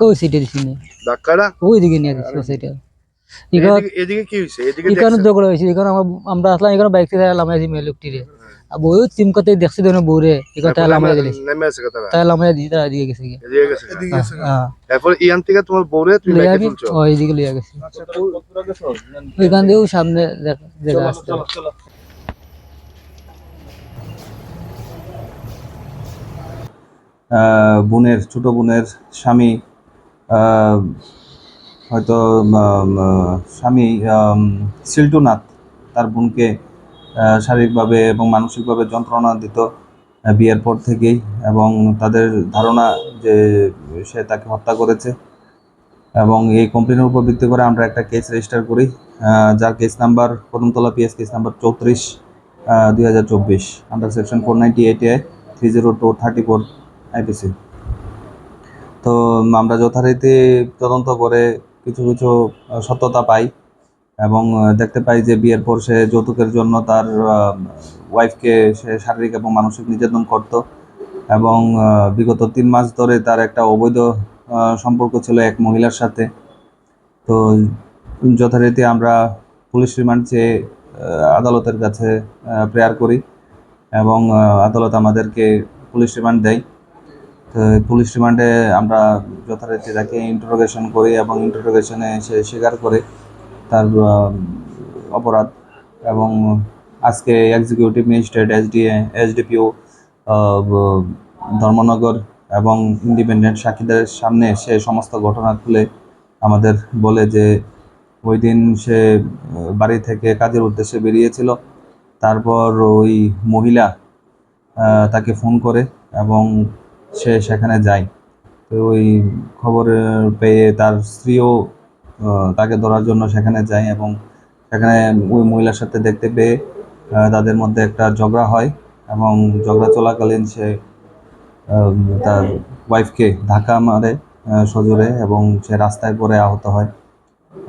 ধাক্কা ওই সাইডে দিছি না ধাক্কাটা? ওই দিকে নিয়ে দিছি ওই সাইডে এদিকে এদিকে কি হয়েছে? এদিকে এখানে দেখছেন? ঝগড়া এখানে আমরা আমরা আসলাম এখানে বাইক থেকে লামাই দিই মেয়ে লোকটিরে। আর বউ চিমকাতে দেখছি দেন বউরে। এখানে তাই লামাই দিলি নেমে আছে কথা। তাই লামাই দিই তারা এদিকে গেছে গিয়ে। এদিকে গেছে। হ্যাঁ এরপর ইয়ান থেকে তোমার বউরে তুমি বাইকে তুলছো? ও এদিকে লইয়া গেছি। ওইখান দিয়েও সামনে দেখ- বোনের ছোট বোনের স্বামী হয়তো স্বামী আম, সিল্টুনাথ তার বোনকে শারীরিকভাবে এবং মানসিকভাবে যন্ত্রণা দিত বিয়ের পর থেকেই এবং তাদের ধারণা যে সে তাকে হত্যা করেছে এবং এই কমপ্লেনের উপর ভিত্তি করে আমরা একটা কেস রেজিস্টার করি যার case number Kadamtala PS case number চৌত্রিশ দুই হাজার চব্বিশ under section four ninety eight A three zero two thirty four IPC তো আমরা যথারীতি তদন্ত করে কিছু কিছু সত্যতা পাই এবং দেখতে পাই যে বিয়ের পর সে যৌতুকের জন্য তার ওয়াইফকে সে শারীরিক এবং মানসিক নির্যাতন করত এবং বিগত তিন মাস ধরে তার একটা অবৈধ সম্পর্ক ছিল এক মহিলার সাথে। তো যথারীতি আমরা পুলিশ রিমান্ড চেয়ে আদালতের কাছে প্রেয়ার করি এবং আদালত আমাদেরকে পুলিশ রিমান্ড দেয়। পুলিশ রিমান্ডে আমরা যথারীতি তাকে ইন্টারোগেশন করি এবং ইন্টারোগেশনে সে স্বীকার করে তার অপরাধ এবং আজকে executive magistrate SDA SDPO Dharmanagar এবং ইন্ডিপেন্ডেন্ট সাক্ষীদের সামনে সে সমস্ত ঘটনা খুলে আমাদের বলে যে ওই দিন সে বাড়ি থেকে কাজের উদ্দেশ্যে বেরিয়েছিল। তারপর ওই মহিলা তাকে ফোন করে এবং সে সেখানে যায়। তো ওই খবর পেয়ে তার স্ত্রীও তাকে ধরার জন্য সেখানে যায় এবং সেখানে ওই মহিলার সাথে দেখতে পেয়ে তাদের মধ্যে একটা ঝগড়া হয় এবং ঝগড়া চলাকালীন সে তার ওয়াইফকে ধাক্কা মারে সজোরে এবং সে রাস্তায় পরে আহত হয়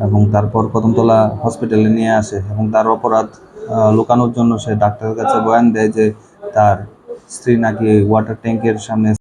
এবং তারপর কদমতলা হসপিটালে নিয়ে আসে এবং তার অপরাধ লুকানোর জন্য সে ডাক্তারের কাছে বয়ান দেয় যে তার স্ত্রী নাকি ওয়াটার ট্যাঙ্কের সামনে